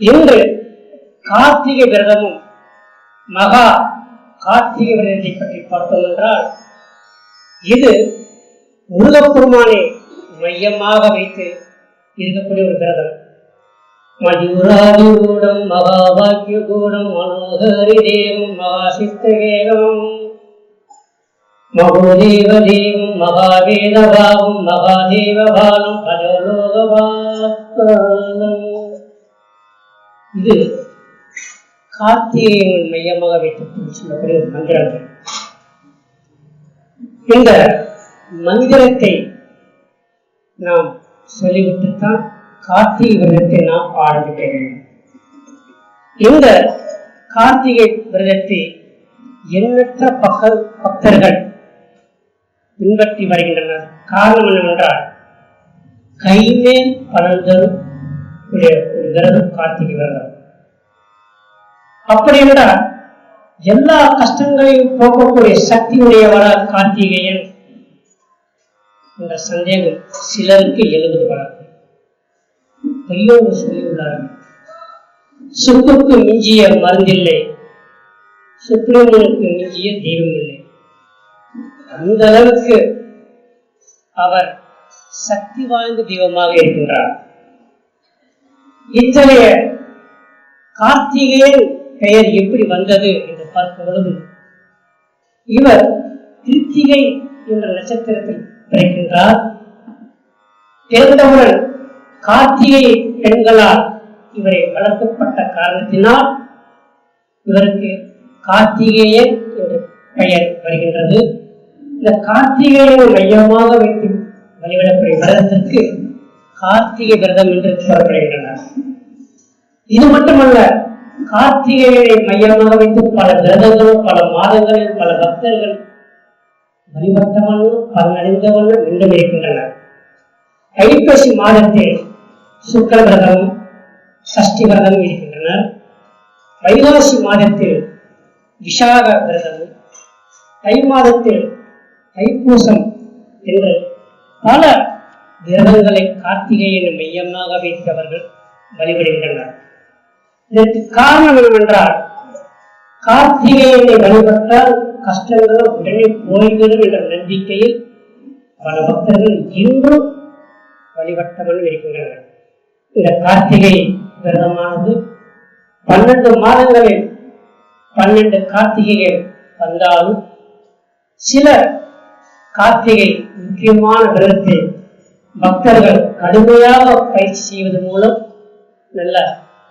இன்று கார்த்திகை விரதமும் மகா கார்த்திகை விரதத்தை பற்றி பார்த்தோம் என்றால் இது முருகப்பெருமானை மையமாக வைத்து இருக்கக்கூடிய ஒரு விரதம். மயூராதி கூடம் மகாபாக்கிய கூடம் மனோகரி தேவம் மகாசித்தகேகம் மகோதேவ தேவம் மகாவேத பாவம் மகாதேவ பாலம் பஜலோகபாலம் இது கார்த்திகையை மையமாக வைத்து சொல்லக்கூடிய ஒரு மந்திரங்கள் இந்த மந்திரத்தை நாம் சொல்லிவிட்டுத்தான் கார்த்திகை விரதத்தை நாம் ஆரம்பிக்க வேண்டும். இந்த கார்த்திகை விரதத்தை எண்ணற்ற பக பக்தர்கள் பின்பற்றி வருகின்றனர். காரணம் என்னவென்றால் கைமேல் பலன் தரும் ஒரு விரதம் கார்த்திகை விரதம். அப்படி என்றால் எல்லா கஷ்டங்களையும் போக்கக்கூடிய சக்தி உடையவரா கார்த்திகேயன்? என்ற சந்தேகம் சிலருக்கு எழுவது வழக்கம் பெரியவங்க சொல்லியுள்ளார்கள் சுக்குக்கு மிஞ்சிய மருந்தில்லை சுப்பிரமணியனுக்கு மிஞ்சிய தெய்வம் இல்லை அந்த அளவுக்கு அவர் சக்தி வாய்ந்த தெய்வமாக இருக்கின்றார். இத்தகைய கார்த்திகேயன் பெயர் எப்படி வந்தது என்று பார்க்கும் பொழுது இவர் கிருத்திகை என்ற நட்சத்திரத்தில் பிறக்கின்றார். பிறந்தவுடன் கார்த்திகை பெண்களால் இவரை வளர்க்கப்பட்ட காரணத்தினால் இவருக்கு கார்த்திகேயன் என்ற பெயர் வருகின்றது. இந்த கார்த்திகேயனை மையமாக வைத்து வழிபடக்கூடிய விரதத்திற்கு கார்த்திகை விரதம் என்று கூறப்படுகின்றனர் இது மட்டுமல்ல கார்த்திகையை மையமாக வைத்து பல விரதங்களும் பல மாதங்களில் பல பக்தர்கள் வழிபட்டவனும் பலனடைந்தவனும் மீண்டும் இருக்கின்றனர். ஐப்பசி மாதத்தில் சுக்கர விரதமும் சஷ்டி விரதமும் இருக்கின்றனர். வைகாசி மாதத்தில் விஷாக விரதமும் தை மாதத்தில் தைப்பூசம் என்று பல விரதங்களை கார்த்திகையின் மையமாக வைத்தவர்கள் வழிபடுகின்றனர். இதற்கு காரணம் என்னவென்றால் கார்த்திகையனை வழிபட்டால் கஷ்டங்கள் உடனே போய்விடும் என்ற நம்பிக்கையில் பல பக்தர்கள் இன்றும் வழிபட்டவன் இருக்கின்றனர். இந்த கார்த்திகை விரதமானது பன்னெண்டு மாதங்களில் பன்னெண்டு கார்த்திகைகள் வந்தாலும் சில கார்த்திகை முக்கியமான விரதத்தை பக்தர்கள் கடுமையாக பயிற்சி செய்வது மூலம் நல்ல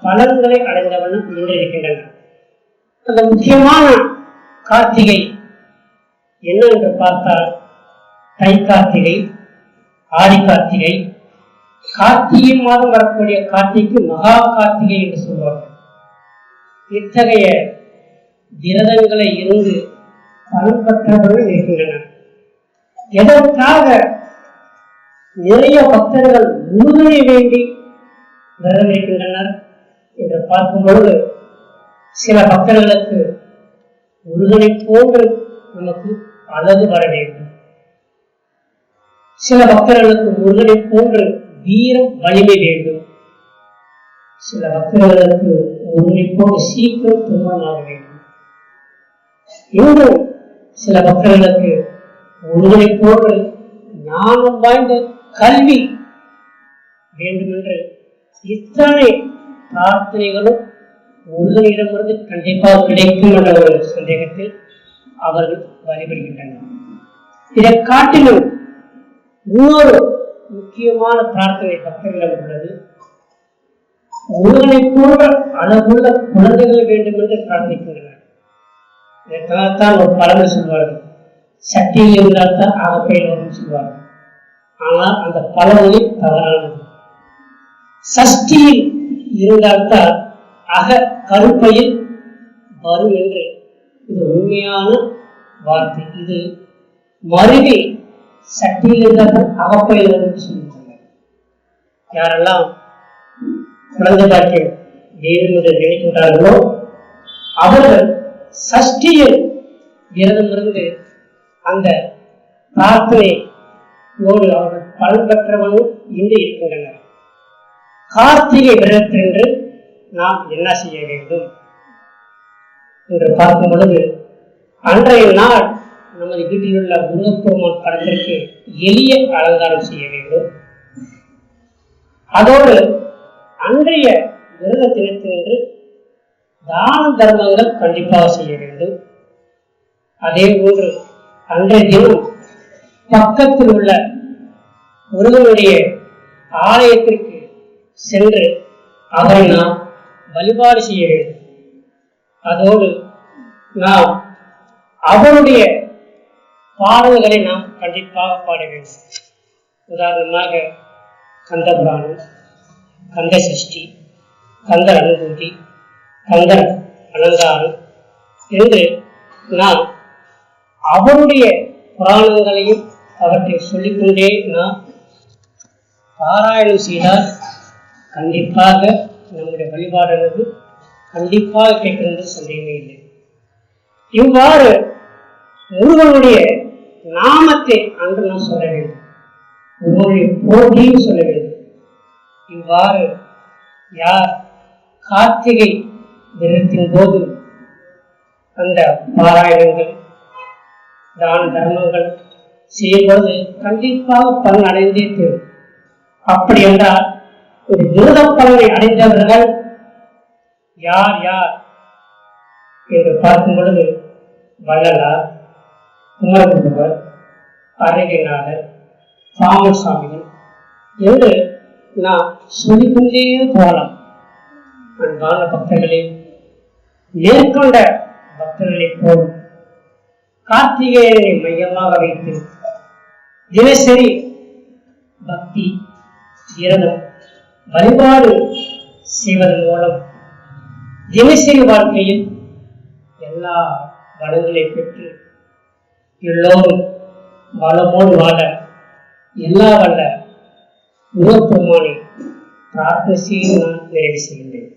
பலன்களை அடைந்தவண்ணம் நின்றிருக்கின்றன அந்த முக்கியமான கார்த்திகை என்ன என்று பார்த்தால் தை கார்த்திகை ஆடி கார்த்திகை கார்த்திகை மாதம் வரக்கூடிய கார்த்திகைக்கு மகா கார்த்திகை என்று சொல்வார்கள். இத்தகைய விரதங்களை இருந்து பலன் பெற்றவர்கள் இருக்கின்றனர். எதற்காக நிறைய பக்தர்கள் முருகனை வேண்டி விரதம் இருக்கின்றனர்? என்று பார்க்கும் பொழுது சில பக்தர்களுக்கு முருகனை போன்று நமக்கு அழகு வர வேண்டும். சில பக்தர்களுக்கு முருகனை போன்று வீரம் வலிமை வேண்டும். சில பக்தர்களுக்கு முருகனை போன்று சீக்கிரம் திருமணமாக வேண்டும். இன்னும் சில பக்தர்களுக்கு முருகனை போன்று ஞானம் வாய்ந்த கல்வி வேண்டுமென்று இத்தனை பிரார்த்தனைகளும் முருகனிடமிருந்து கண்டிப்பாக கிடைக்கும் என்ற ஒரு சந்தேகத்தில் அவர்கள் வழிபடுகின்றனர். இதை காட்டிலும் இன்னொரு முக்கியமான பிரார்த்தனை பக்தர்களிடம் உள்ளது. முருகனை போன்ற அழகுள்ள குழந்தைகள் வேண்டும் என்று பிரார்த்திக்கின்றனர். இதற்காகத்தான் ஒரு பழமை சொல்வார்கள். சட்டியில் இருந்தால் தான் அகப்பையில் வரும் சொல்வார்கள். ஆனால் அந்த பழமொழி தவறானது. சஷ்டியில் இருந்தால்தான் அக கருப்பையில் வரும் என்று. இது உண்மையான வார்த்தை. இது மருவி சட்டியில் இருந்தால் அகப்பையில் வரும் யாரெல்லாம் குழந்தை பாக்கியம் வேண்டும் என்று நினைக்கின்றார்களோ அவர்கள் சஷ்டியில் விரதமிருந்து அந்த பிரார்த்தனையோடு அவர்கள் பலன் பெற்றவனும் இன்று இருக்கின்றனர். கார்த்திகை விரதத்தன்று நாம் என்ன செய்ய வேண்டும்? என்று பார்க்கும் பொழுது அன்றைய நாள் நமது வீட்டில் உள்ள முருகப்பெருமான் படத்திற்கு எளிய அலங்காரம் செய்ய வேண்டும். அதோடு அன்றைய விரத தினத்தின்று தான தர்மங்கள் கண்டிப்பாக செய்ய வேண்டும். அதே போன்று அன்றைய தினம் பக்கத்தில் உள்ள முருகனுடைய ஆலயத்திற்கு சென்று அவரை நாம் வழிபாடு செய்ய வேண்டும். அதோடு நாம் அவருடைய பாடல்களை நாம் கண்டிப்பாக பாட வேண்டும். உதாரணமாக கந்தபுராணம் கந்த சஷ்டி கந்தர் அனுபூதி கந்தர் அலங்காரம் என்று நாம் அவருடைய புராணங்களையும் அவற்றை சொல்லிக்கொண்டே நாம் பாராயணம் செய்தால் கண்டிப்பாக நம்முடைய வழிபாடானது கண்டிப்பாக கேட்கிறது சந்தேகமே இல்லை. இவ்வாறு முருகனுடைய நாமத்தை அன்று நாம் சொல்ல வேண்டும். முருகனுடைய போட்டியும் சொல்ல வேண்டும். இவ்வாறு யார் கார்த்திகை தினத்தின் போது அந்த பாராயணங்கள் தான தர்மங்கள் செய்யும்போது கண்டிப்பாக பலன் அடைந்தே தீரும். அப்படி என்றால் ஒரு விருத பலனை அடைந்தவர்கள் யார் யார்? என்று பார்க்கும் பொழுது வள்ளலார் குமரகுண்டவர் அருகிநாதர் பாமர் சுவாமிகள் என்று நாம் சொல்லிக்கொண்டே போகலாம். அன்பான பக்தர்களே மேற்கொண்ட பக்தர்களைப் போல் கார்த்திகேயனை மையமாக வைத்து தினசரி பக்தி விரதம் வழிபாடு செய்வதன் மூலம் தினசரி வாழ்க்கையில் எல்லா வளங்களை பெற்று எல்லோரும் வளமோடு வாழ எல்லா வல்ல முருகப்பெருமானை பிரார்த்தனை செய்து நான் நிறைவு செய்கின்றேன்.